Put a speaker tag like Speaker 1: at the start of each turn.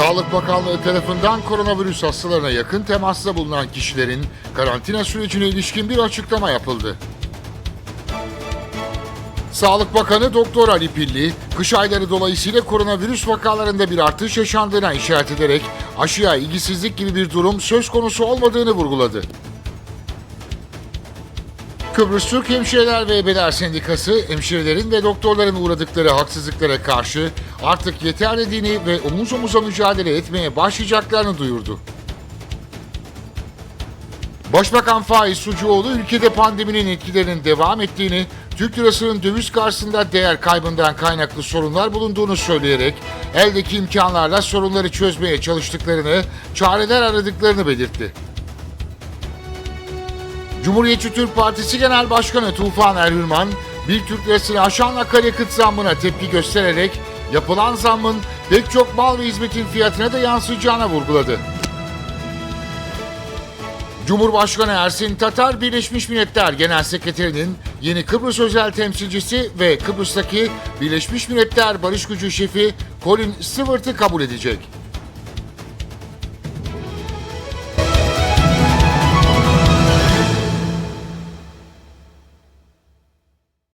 Speaker 1: Sağlık Bakanlığı tarafından koronavirüs hastalarına yakın temasta bulunan kişilerin karantina sürecine ilişkin bir açıklama yapıldı. Sağlık Bakanı Doktor Ali Pilli, kış ayları dolayısıyla koronavirüs vakalarında bir artış yaşandığına işaret ederek aşıya ilgisizlik gibi bir durum söz konusu olmadığını vurguladı. Kıbrıs Türk Hemşireler ve Ebeler Sendikası, hemşirelerin ve doktorların uğradıkları haksızlıklara karşı artık yeter dediğini ve omuz omuza mücadele etmeye başlayacaklarını duyurdu. Başbakan Faiz Sucuoğlu ülkede pandeminin etkilerinin devam ettiğini, Türk lirasının döviz karşısında değer kaybından kaynaklı sorunlar bulunduğunu söyleyerek eldeki imkanlarla sorunları çözmeye çalıştıklarını, çareler aradıklarını belirtti. Cumhuriyetçi Türk Partisi Genel Başkanı Tufan Erhürman, bir Türk lirasını aşan akaryakıt zammına tepki göstererek yapılan zammın pek çok mal ve hizmetin fiyatına da yansıyacağına vurguladı. Cumhurbaşkanı Ersin Tatar, Birleşmiş Milletler Genel Sekreterinin yeni Kıbrıs özel temsilcisi ve Kıbrıs'taki Birleşmiş Milletler Barış Gücü şefi Colin Stewart'ı kabul edecek.